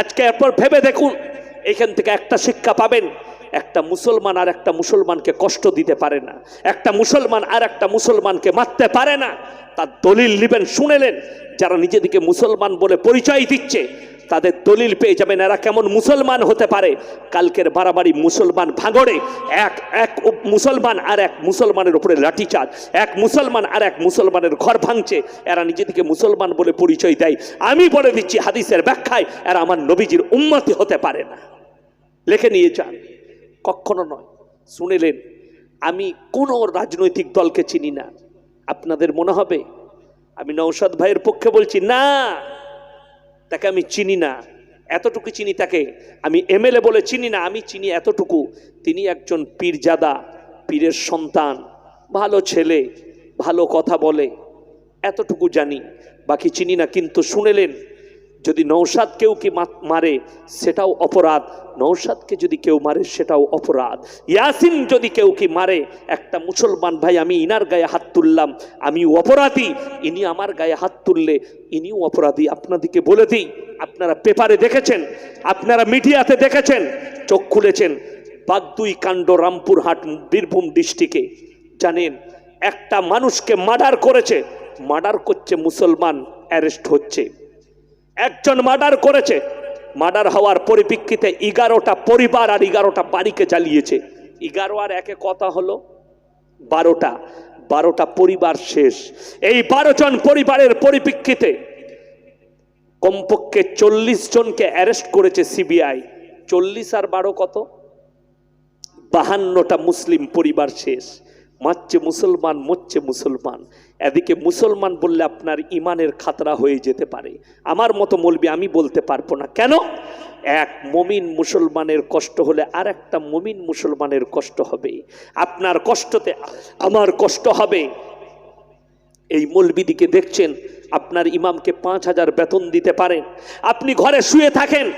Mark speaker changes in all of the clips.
Speaker 1: আজকে এরপর ভেবে দেখুন, এখান থেকে একটা শিক্ষা পাবেন, একটা মুসলমান আর একটা মুসলমানকে কষ্ট দিতে পারে না, একটা মুসলমান আর একটা মুসলমানকে মারতে পারে না। তার দলিল নেবেন শুনেলেন যারা নিজেদেরকে মুসলমান বলে পরিচয় দিচ্ছে তাদের দলিল পেয়ে যাবেন। এরা কেমন মুসলমান হতে পারে? কালকের বাড়াবাড়ি মুসলমান ভাঙড়ে, এক এক মুসলমান আর এক মুসলমানের উপরে লাঠিচার্জ। এক মুসলমান আর এক মুসলমানের ঘর ভাঙছে। এরা নিজেদেরকে মুসলমান বলে পরিচয় দেয়। আমি বলে দিচ্ছি হাদিসের ব্যাখ্যায়, এরা আমার নবীজির উন্মতি হতে পারে না। লিখে নিয়ে যান। কখনো নয়। শুনেলেন, আমি কোনো রাজনৈতিক দলকে চিনি না। আপনাদের মনে হবে, আমি নৌসাদ ভাইয়ের পক্ষে বলছি, না। তাকে আমি চিনি না। এতটুকু চিনি তাকে। আমি এমএলএ বলে চিনি না, আমি চিনি এতটুকু। তিনি একজন পীরজাদা, পীরের সন্তান, ভালো ছেলে, ভালো কথা বলে। এতটুকু জানি। বাকি চিনি না, কিন্তু শুনেলেন যদি নৌসাদ কেউ কি মারে, সেটাও অপরাধ। নৌসাদকে যদি কেউ মারে, সেটাও অপরাধ। ইয়াসিন যদি কেউ কি মারে, একটা মুসলমান ভাই, আমি ইনার গায়ে হাত তুললাম আমি অপরাধী। ইনি আমার গায়ে হাত তুললে, ইনিও অপরাধী। আপনাদেরকে বলে দিই, আপনারা পেপারে দেখেছেন, আপনারা মিডিয়াতে দেখেছেন, চোখ খুলেছেন, বাগদুই কাণ্ড রামপুরহাট, বীরভূম ডিস্ট্রিক্টে। জানেন, একটা মানুষকে মার্ডার করেছে, মার্ডার করছে মুসলমান, অ্যারেস্ট হচ্ছে। একজন মার্ডার করেছে। মার্ডার হওয়ার পরিপ্রেক্ষিতে এগারোটা পরিবার আর এগারোটা বাড়িকে জ্বালিয়েছে। এগারো আর একে কথা হলো বারোটা। বারোটা পরিবার শেষ। এই বারো জন পরিবারের পরিপ্রেক্ষিতে কমপক্ষে চল্লিশ জনকে অ্যারেস্ট করেছে সিবিআই। চল্লিশ আর বারো কত? বাহান্নটা মুসলিম পরিবার শেষ। মারছে মুসলমান, মরছে মুসলমান। এদিকে মুসলমান বললে আপনার ইমানের খাতরা হয়ে যেতে পারে। আমার মতো বলবি আমি বলতে পারব না। কেন? এক, মমিন মুসলমানের কষ্ট হলে আর একটা মমিন মুসলমানের কষ্ট হবে। আপনার কষ্টতে আমার কষ্ট হবে। এই মলবিদিকে দেখছেন, আপনার ইমামকে পাঁচ হাজার বেতন দিতে পারেন। আপনি ঘরে শুয়ে থাকেন।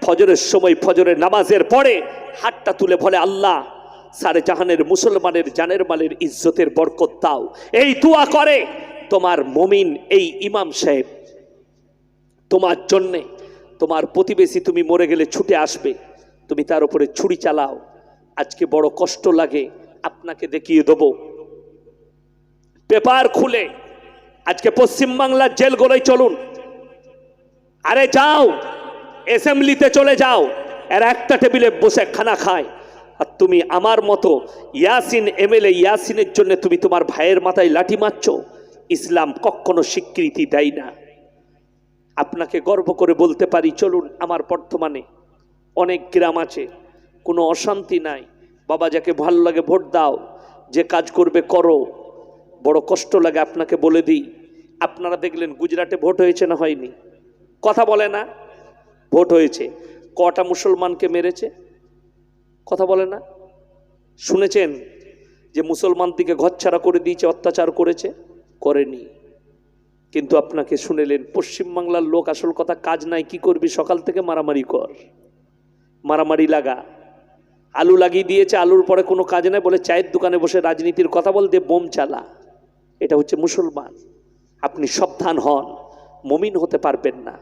Speaker 1: ফজরের সময় ফজরের নামাজের পরে হাতটা তুলে বলে, আল্লাহ সারে জাহানের মুসলমানের জানের মালের ইজ্জতের বরকত দাও। এই দোয়া করে তোমার মমিন এই ইমাম সাহেব। তোমার জন্যে তোমার প্রতিবেশী তুমি মরে গেলে ছুটে আসবে। তুমি তার উপরে ছুরি চালাও। আজকে বড় কষ্ট লাগে, আপনাকে দেখিয়ে দেবো। পেপার খুলে, আজকে পশ্চিমবাংলার জেলগুলোয় চলুন। আরে যাও অ্যাসেম্বলিতে চলে যাও। এর একটা টেবিলে বসে খানা খায়। আর তুমি আমার মতো ইয়াসিন এমএলএ ইয়াসিনের জন্য তুমি তোমার ভাইয়ের মাথায় লাঠি মারছ, ইসলাম কখনো স্বীকৃতি দেয় না। আপনাকে গর্ব করে বলতে পারি, চলুন আমার বর্তমানে অনেক গ্রাম আছে, কোনো অশান্তি নাই। বাবা যাকে ভালো লাগে ভোট দাও, যে কাজ করবে করো। বড় কষ্ট লাগে আপনাকে বলে দিই। আপনারা দেখলেন গুজরাটে ভোট হয়েছে না হয়নি? কথা বলে না? ভোট হয়েছে। কটা মুসলমানকে মেরেছে? কথা বলে না। শুনেছেন যে মুসলমান দিকে ঘরছাড়া করে দিয়েছে, অত্যাচার করেছে? করেনি। কিন্তু আপনাকে শুনেলেন পশ্চিমবাংলার লোক আসল কথা, কাজ নাই, কি করবি? সকাল থেকে মারামারি কর। মারামারি লাগা। আলু লাগিয়ে দিয়েছে, আলুর পরে কোনো কাজ নাই বলে চায়ের দোকানে বসে রাজনীতির কথা বলতে বোম চালা। এটা হচ্ছে মুসলমান। আপনি সাবধান হন, মমিন হতে পারবেন না।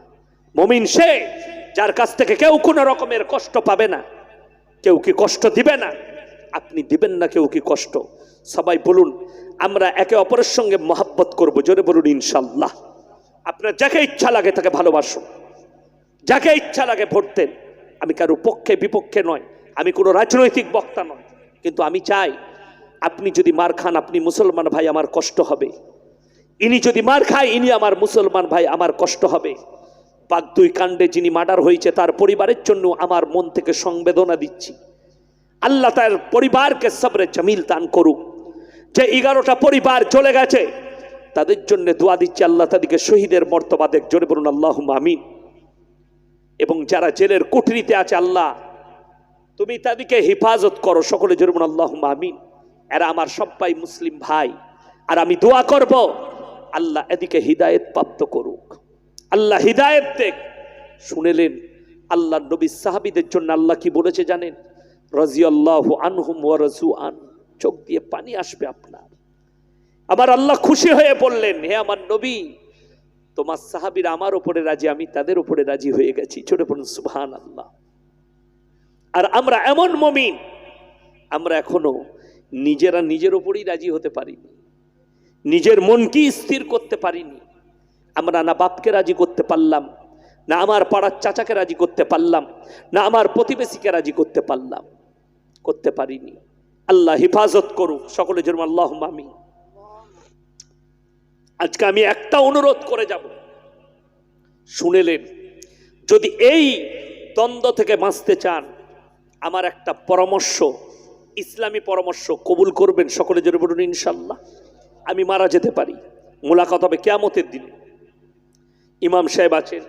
Speaker 1: মমিন সে যার কাছ থেকে কেউ কোনো রকমের কষ্ট পাবে না। কেউ কি কষ্ট দিবে না? আপনি দিবেন না কেউ কি কষ্ট? সবাই বলুন, আমরা একে অপরের সঙ্গে মহাব্বত করব, জোরে বলুন ইনশাল্লাহ আপনার যাকে ইচ্ছা লাগে তাকে ভালোবাসুন। যাকে ইচ্ছা লাগে ভোট আমি কারও পক্ষে, বিপক্ষে নয়। আমি কোনো রাজনৈতিক বক্তা নয়। কিন্তু আমি চাই, আপনি যদি মার খান, আপনি মুসলমান ভাই, আমার কষ্ট হবে। ইনি যদি মার খায়, ইনি আমার মুসলমান ভাই, আমার কষ্ট হবে। বাগদুই কাণ্ডে যিনি মার্ডার হয়েছে, তার পরিবারের জন্য আমার মন থেকে সংবেদনা দিচ্ছি। আল্লাহ তার পরিবারকে সবরে জামিল দান করুক। যে এগারোটা পরিবার চলে গেছে, তাদের জন্য দোয়া দিচ্ছে আল্লাহ তাদেরকে শহীদের মর্তবা দেখ। জোরে বলুন আল্লাহ আমিন। এবং যারা জেলের কুঠরিতে আছে, আল্লাহ, তুমি তাদেরকে হেফাজত করো। সকলে জোরে বলুন আল্লাহ আমিন। এরা আমার সবাই মুসলিম ভাই। আর আমি দোয়া করব, আল্লাহ এদিকে হৃদায়ত প্রাপ্ত করুক। আল্লাহ হৃদায়ত দেখ শুনেলেন আল্লাহ নবী সাহাবিদের জন্য আল্লাহ কি বলেছে জানেন? রাজিয়াল্লাহু আনহুম ওয়া রাজু আন চোখ দিয়ে পানি আসবে আপনার। আবার আল্লাহ খুশি হয়ে বললেন, হে আমার নবী, তোমার সাহাবির আমার ওপরে রাজি, আমি তাদের ওপরে রাজি হয়ে গেছি। ছোট পড়ুন সুবহান আল্লাহ আর আমরা এমন মমিন, আমরা এখনও নিজেরা নিজের ওপরেই রাজি হতে পারিনি। নিজের মনকে স্থির করতে পারিনি। আমরা না বাপকে রাজি করতে পারলাম, না আমার পাড়ার চাচাকে রাজি করতে পারলাম, না আমার প্রতিবেশীকে রাজি করতে পারলাম, করতে পারিনি। আল্লাহ হেফাজত করুক, সকলে জন্য আল্লাহ মামি আজকে আমি একটা অনুরোধ করে যাব। শুনেলেন যদি এই দ্বন্দ্ব থেকে বাঁচতে চান, আমার একটা পরামর্শ, ইসলামী পরামর্শ কবুল করবেন, সকলে জোরে বলুন ইনশাল্লাহ আমি মারা যেতে পারি। মোলাকাত হবে কেয়ামতের দিনে। ইমাম সাহেব আছেন,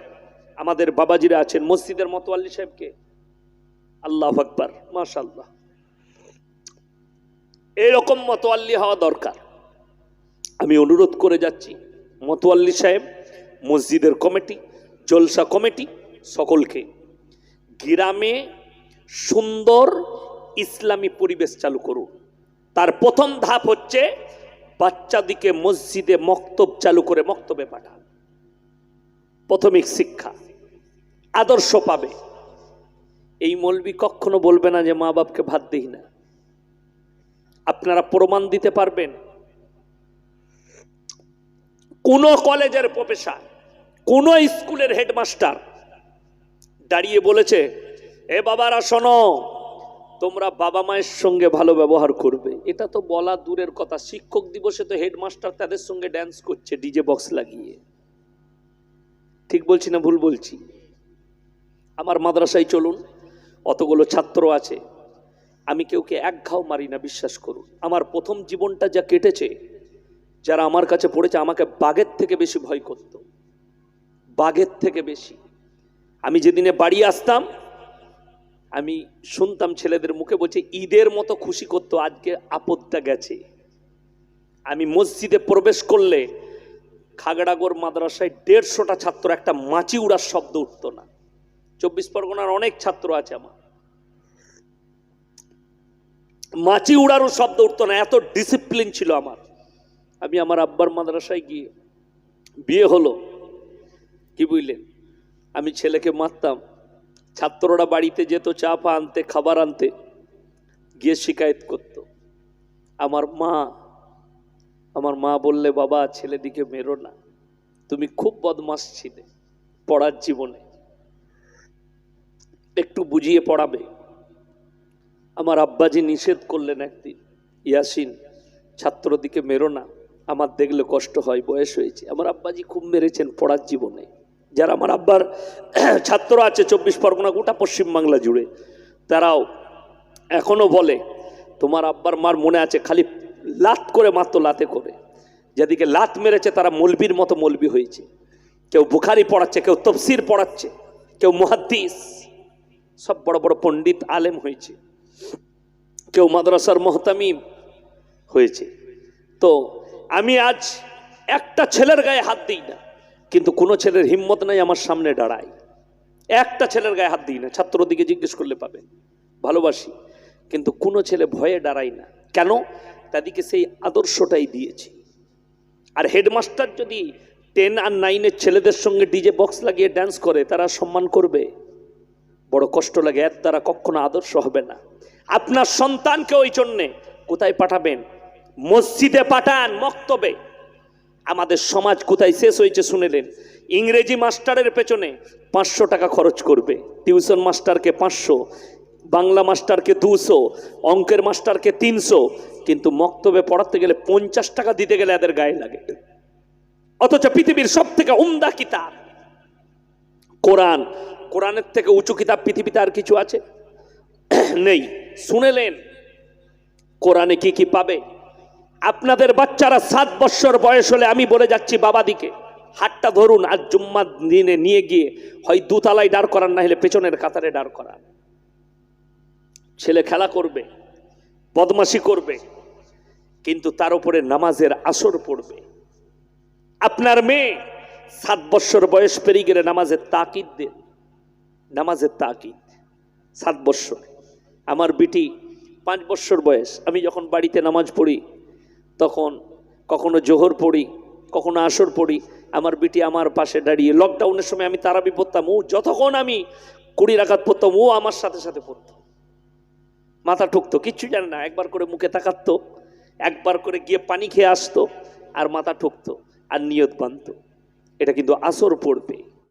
Speaker 1: আমাদের বাবাজিরা আছেন, মসজিদের মতোয়াল্লি সাহেবকে। আল্লাহ আকবার মাশাল্লাহ এরকম মতোয়াল্লি হওয়া দরকার। আমি অনুরোধ করে যাচ্ছি, মতোয়াল্লি সাহেব, মসজিদের কমিটি, জলসা কমিটি, সকলকে। গ্রামে সুন্দর ইসলামী পরিবেশ চালু করুন। তার প্রথম ধাপ হচ্ছে বাচ্চাদিকে মসজিদে মক্তব চালু করে মক্তবে পাঠান। প্রাথমিক শিক্ষা, আদর্শ পাবে। এই মলবি কখনো বলবে না যে মা বাপকে ভাত দিই না। আপনারা প্রমাণ দিতে পারবেন। কোন কলেজের প্রফেসর, কোন স্কুলের হেডমাস্টার দাঁড়িয়ে বলেছে, এ বাবারা, শোনো, তোমরা বাবা মায়ের সঙ্গে ভালো ব্যবহার করবে। এটা তো বলা দূরের কথা। শিক্ষক দিবসে তো হেডমাস্টার তাদের সঙ্গে ড্যান্স করছে ডিজে বক্স লাগিয়ে। ঠিক বলছি না ভুল বলছি? আমার মাদ্রাসায় চলুন, অতগুলো ছাত্র আছে। আমি কেউকে এক ঘাও মারি না, বিশ্বাস করুন। আমার প্রথম জীবনটা যা কেটেছে, যারা আমার কাছে পড়েছে, আমাকে বাঘের থেকে বেশি ভয় করত। বাঘের থেকে বেশি। আমি যেদিনে বাড়ি আসতাম, আমি শুনতাম ছেলেদের মুখে বলছে, ঈদের মতো খুশি করতো, আজকে আপদটা গেছে। আমি মসজিদে প্রবেশ করলে খাগড়াগড় মাদ্রাসায় দেড়শোটা ছাত্র, একটা মাছি উড়ার শব্দ উঠতো না। চব্বিশ পরগনার অনেক ছাত্র আছে আমার। মাছি উড়ারও শব্দ উঠতো না, এত ডিসিপ্লিন ছিল আমার। আমি আমার আব্বার মাদ্রাসায় গিয়ে বিয়ে হলো। কি বুঝলেন? আমি ছেলেকে মারতাম। ছাত্ররা বাড়িতে যেত, চা পা আনতে, খাবার আনতে, গিয়ে শিকায়ত করত। আমার মা আমার মা বললে, বাবা, ছেলেদিকে মেরো না। তুমি খুব বদমাস ছিলে পড়ার জীবনে। একটু বুঝিয়ে পড়াবে। আমার আব্বাজি নিষেধ করলেন একদিন, ইয়াসিন, ছাত্রদিকে মেরো না। আমার দেখলে কষ্ট হয়, বয়স হয়েছে। আমার আব্বাজি খুব মেরেছেন পড়ার জীবনে। যারা আমার আব্বার ছাত্র আছে, চব্বিশ পরগনা গোটা পশ্চিমবাংলা জুড়ে, তারাও এখনও বলে, তোমার আব্বার মার মনে আছে খালি লাত করে মাত্র লাতে করে। যেদিকে লাত মেরেছে তারা মলবির মতো মলবি হয়েছে। কেউ বুখারি পড়াচ্ছে, কেউ তফসির পড়াচ্ছে, কেউ মুহাদ্দিস। সব বড় বড় পণ্ডিত আলেম হয়েছে। কেউ মাদ্রাসার মহতামিম হয়েছে। তো আমি আজ একটা ছেলের গায়ে হাত দিই না, কিন্তু কোনো ছেলের হিম্মত নাই আমার সামনে দাঁড়ায়। একটা ছেলের গায়ে হাত দিই না, ছাত্রদিকে জিজ্ঞেস করলে পাবেন ভালোবাসি, কিন্তু কোনো ছেলে ভয়ে দাঁড়ায় না। কেন? তাদেরকে সেই আদর্শটাই দিয়েছি। আর হেডমাস্টার যদি টেন আর নাইনের ছেলেদের সঙ্গে ডিজে বক্স লাগিয়ে ড্যান্স করে, তারা সম্মান করবে। বড় কষ্ট লাগে এর দ্বারা কখনো আদর্শ হবে না। আপনার সন্তানকে ওই জন্যে কোথায় পাঠাবেন? মসজিদে পাঠান, মক্তবে। আমাদের সমাজ কোথায় শেষ হয়েছে শুনেলেন ইংরেজি মাস্টারের পেছনে পাঁচশো টাকা খরচ করবে। টিউশন মাস্টারকে পাঁচশো বাংলা মাস্টারকে দুশো, অঙ্কের মাস্টারকে তিনশো, কিন্তু মক্তবে পড়াতে গেলে পঞ্চাশ টাকা দিতে গেলে এদের গায়ে লাগে। অথচ পৃথিবীর সব থেকে উমদা কিতাব। কোরআন, কোরআনের থেকে উঁচু কিতাব পৃথিবীতে আর কিছু আছে? নেই। শুনেলেন? কোরআনে কি কি পাবে? আপনাদের বাচ্চারা সাত বৎসর বয়স হলে আমি বলে যাচ্ছি বাবাদিকে, হাতটা ধরুন, আর জুম্মার দিনে নিয়ে গিয়ে হয় দুতলায় দাঁড় করান না হলে পেছনের কাতারে দাঁড় করান। ছেলে খেলা করবে, বদমাশি করবে, কিন্তু তার উপরে নামাজের আসর পড়বে। আপনার মেয়ে সাত বৎসর বয়স পেরিয়ে গেলে নামাজের তাকিদ দেন। নামাজের তাকিদ, সাত বৎসর আমার বিটি পাঁচ বৎসর বয়স। আমি যখন বাড়িতে নামাজ পড়ি, তখন কখনো জোহর পড়ি, কখনো আসর পড়ি। আমার বিটি আমার পাশে দাঁড়িয়ে লকডাউনের সময় আমি তারাবি পড়তাম। ও যতক্ষণ আমি কুড়ি রাখাত পড়তাম, ও আমার সাথে সাথে পড়তো। মাথা ঠুকতো, কিচ্ছু জানে না, একবার করে মুখে তাকাতো, একবার করে গিয়ে পানি খেয়ে আসতো, আর মাথা ঠুকতো, আর নিয়ত বানতো এটা কিন্তু আসর পড়বে।